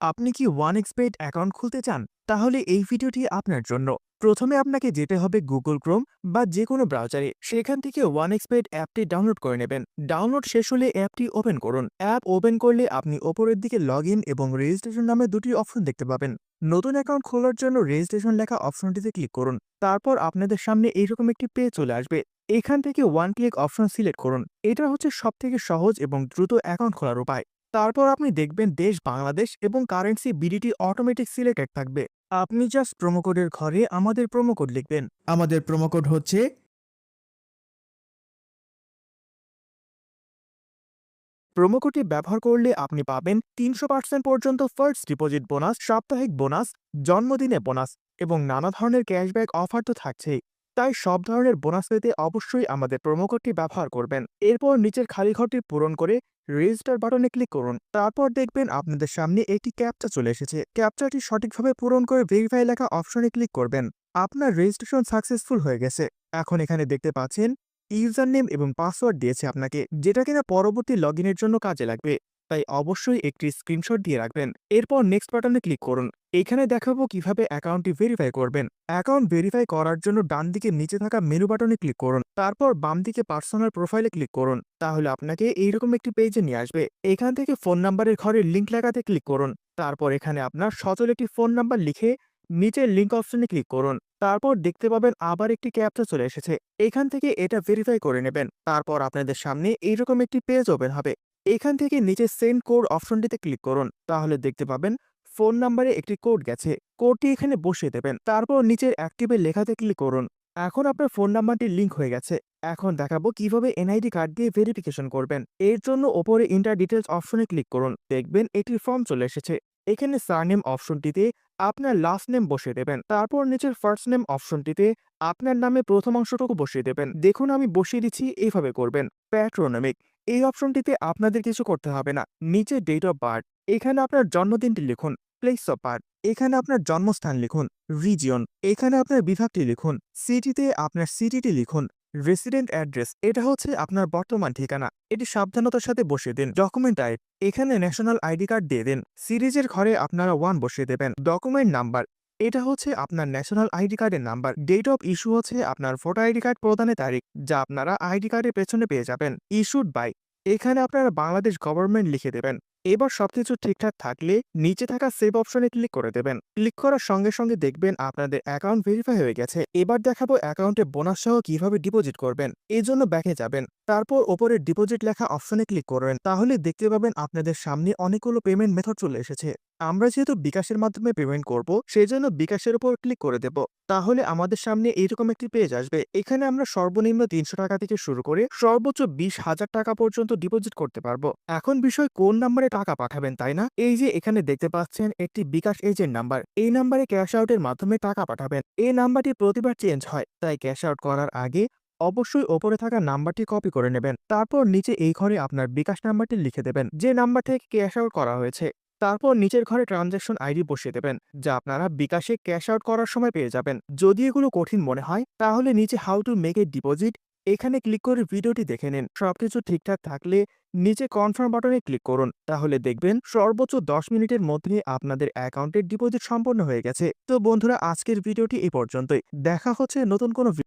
আপনি কি one এক্সপেড account খুলতে চান? তাহলে এই ভিডিওটি আপনার জন্য। প্রথমে আপনাকে যেতে হবে গুগল ক্রোম বা যে কোনো ব্রাউজারে সেখান থেকে ওয়ান এক্সপেড অ্যাপটি ডাউনলোড করে নেবেন। ডাউনলোড শেষ হলে অ্যাপটি ওপেন করুন। অ্যাপ ওপেন করলে আপনি ওপরের দিকে লগ এবং রেজিস্ট্রেশন নামে দুটি অপশন দেখতে পাবেন। নতুন অ্যাকাউন্ট খোলার জন্য রেজিস্ট্রেশন লেখা অপশনটিতে ক্লিক করুন। তারপর আপনাদের সামনে এইরকম একটি পেজ চলে আসবে। এখান থেকে ওয়ান ক্লিক অপশন সিলেক্ট করুন। এটা হচ্ছে সবথেকে সহজ এবং দ্রুত অ্যাকাউন্ট খোলার উপায়। তারপর আপনি দেখবেন দেশ বাংলাদেশ এবং কারেন্সি বিডিটি অটোমেটিক সিলেক্টেড থাকবে। আপনি জাস্ট প্রোমোকোডের ঘরে আমাদের প্রোমোকোড লিখবেন। আমাদের প্রোমোকোড হচ্ছে প্রোমোকোডটি ব্যবহার করলে আপনি পাবেন তিনশো পার্সেন্ট পর্যন্ত ফার্স্ট ডিপোজিট বোনাস সাপ্তাহিক বোনাস জন্মদিনে বোনাস এবং নানা ধরনের ক্যাশব্যাক অফার তো থাকছেই। তাই সব ধরনের বোনাস পেতে অবশ্যই আমাদের প্রোমোকোডটি ব্যবহার করবেন। এরপর নিচের খালি ঘরটি পূরণ করে রেজিস্টার বাটনে ক্লিক করুন। তারপর দেখবেন আপনাদের সামনে একটি ক্যাপচা চলে এসেছে। ক্যাপচাটি সঠিকভাবে পূরণ করে ভেরিফাই লেখা অপশনে ক্লিক করবেন। আপনার রেজিস্ট্রেশন সাকসেসফুল হয়ে গেছে। এখন এখানে দেখতে পাচ্ছেন ইউজার নেম এবং পাসওয়ার্ড দিয়েছে আপনাকে, যেটা কিনা পরবর্তী লগ জন্য কাজে লাগবে। তাই অবশ্যই একটি স্ক্রিনশট দিয়ে রাখবেন। এরপর নেক্সট বাটনে ক্লিক করুন। এখানে দেখাবো কীভাবে অ্যাকাউন্টটি ভেরিফাই করবেন। অ্যাকাউন্ট ভেরিফাই করার জন্য ডান দিকে নিচে থাকা মেনু বাটনে ক্লিক করুন। তারপর বাম দিকে পার্সোনাল প্রোফাইলে ক্লিক করুন। তাহলে আপনাকে এইরকম একটি পেজে নিয়ে আসবে। এখান থেকে ফোন নাম্বারের ঘরের লিঙ্ক লাগাতে ক্লিক করুন। তারপর এখানে আপনার সচল একটি ফোন নাম্বার লিখে নিচের লিঙ্ক অপশনে ক্লিক করুন। তারপর দেখতে পাবেন আবার একটি ক্যাপচা চলে এসেছে। এখান থেকে এটা ভেরিফাই করে নেবেন। তারপর আপনাদের সামনে এইরকম একটি পেজ ওপেন হবে। এখান থেকে নিচে সেন্ড কোড অপশনটিতে ক্লিক করুন। তাহলে দেখতে পাবেন ফোন নাম্বারে একটি কোড গেছে। কোডটি এখানে বসিয়ে দেবেন। তারপর নিচের অ্যাক্টিভে লেখাতে ক্লিক করুন। এখন আপনার ফোন নাম্বারটি লিঙ্ক হয়ে গেছে। এখন দেখাবো কীভাবে এনআইডি কার্ড দিয়ে ভেরিফিকেশন করবেন। এর জন্য ওপরে ইন্টার ডিটেলস অপশনে ক্লিক করুন। দেখবেন একটি ফর্ম চলে এসেছে। এখানে সারনেম অপশনটিতে আপনার লাস্ট নেম বসিয়ে দেবেন। তারপর নিচের ফার্স্ট নেম অপশনটিতে আপনার নামে প্রথম অংশটুকু বসিয়ে দেবেন। দেখুন আমি বসিয়ে দিচ্ছি, এইভাবে করবেন। প্যাট্রোনমিক এই অপশনটিতে আপনাদের কিছু করতে হবে না। নিচে ডেট অফ বার্থ এখানে আপনার জন্মদিনটি লিখুন প্লেস অফ বার্থ এখানে আপনার জন্মস্থান লিখুন রিজিয়ন এখানে আপনার বিভাগটি লিখুন সিটিতে আপনার সিটিটি লিখুন রেসিডেন্ট অ্যাড্রেস এটা হচ্ছে আপনার বর্তমান ঠিকানা। এটি সাবধানতার সাথে বসিয়ে দিন। ডকুমেন্ট টাইপ এখানে ন্যাশনাল আইডি কার্ড দিয়ে দিন। সিরিজের ঘরে আপনারা ওয়ান বসিয়ে দেবেন। ডকুমেন্ট নাম্বার এটা হচ্ছে আপনার ন্যাশনাল আইডি কার্ডের নাম্বার ডেট অফ ইস্যু হচ্ছে আপনার ভোটার আইডি কার্ড প্রদানের তারিখ, যা আপনারা আইডি কার্ডের পেছনে পেয়ে যাবেন। ইস্যুড বাই এখানে আপনারা বাংলাদেশ গভর্নমেন্ট লিখে দেবেন। এবার সবকিছু ঠিকঠাক থাকলে নিচে থাকা সেভ অপশনে ক্লিক করে দেবেন। ক্লিক করার সঙ্গে সঙ্গে দেখবেন আপনাদের অ্যাকাউন্ট ভেরিফাই হয়ে গেছে। এবার দেখাবো অ্যাকাউন্টে বোনাস সহ কীভাবে ডিপোজিট করবেন। এই জন্য ব্যাকে যাবেন। তারপর ওপরে ডিপোজিট লেখা অপশনে ক্লিক করবেন। তাহলে দেখতে পাবেন আপনাদের সামনে অনেকগুলো পেমেন্ট মেথড চলে এসেছে। আমরা যেহেতু বিকাশের মাধ্যমে পেমেন্ট করব সেই জন্য বিকাশের উপর ক্লিক করে দেব। তাহলে আমাদের সামনে এইরকম একটি পেজ আসবে। এখানে আমরা সর্বনিম্ন তিনশো টাকা থেকে শুরু করে সর্বোচ্চ বিশ হাজার টাকা পর্যন্ত ডিপোজিট করতে পারব। এখন বিষয় কোন নাম্বারে টাকা পাঠাবেন, তাই না? এই যে এখানে দেখতে পাচ্ছেন একটি বিকাশ এজেন্ট নাম্বার। এই নাম্বারে ক্যাশ আউটের মাধ্যমে টাকা পাঠাবেন। এই নাম্বারটি প্রতিবার চেঞ্জ হয়, তাই ক্যাশ আউট করার আগে অবশ্যই ওপরে থাকা নাম্বারটি কপি করে নেবেন। তারপর নিচে এই ঘরে আপনার বিকাশ নাম্বারটি লিখে দেবেন, যে নাম্বার থেকে ক্যাশ আউট করা হয়েছে। তারপর নিচের ঘরে ট্রানজ্যাকশন আইডি বসিয়ে দেবেন, যা আপনারা বিকাশে ক্যাশ আউট করার সময় পেয়ে যাবেন। যদি এগুলো কঠিন মনে হয়, তাহলে নিচে how to make a deposit এখানে ক্লিক করে ভিডিওটি দেখে নিন। সবকিছু ঠিকঠাক থাকলে নিচে কনফার্ম বাটনে ক্লিক করুন। তাহলে দেখবেন সর্বোচ্চ দশ মিনিটের মধ্যে আপনাদের অ্যাকাউন্টের ডিপোজিট সম্পন্ন হয়ে গেছে। তো বন্ধুরা, আজকের ভিডিওটি এ পর্যন্তই। দেখা হচ্ছে নতুন কোনো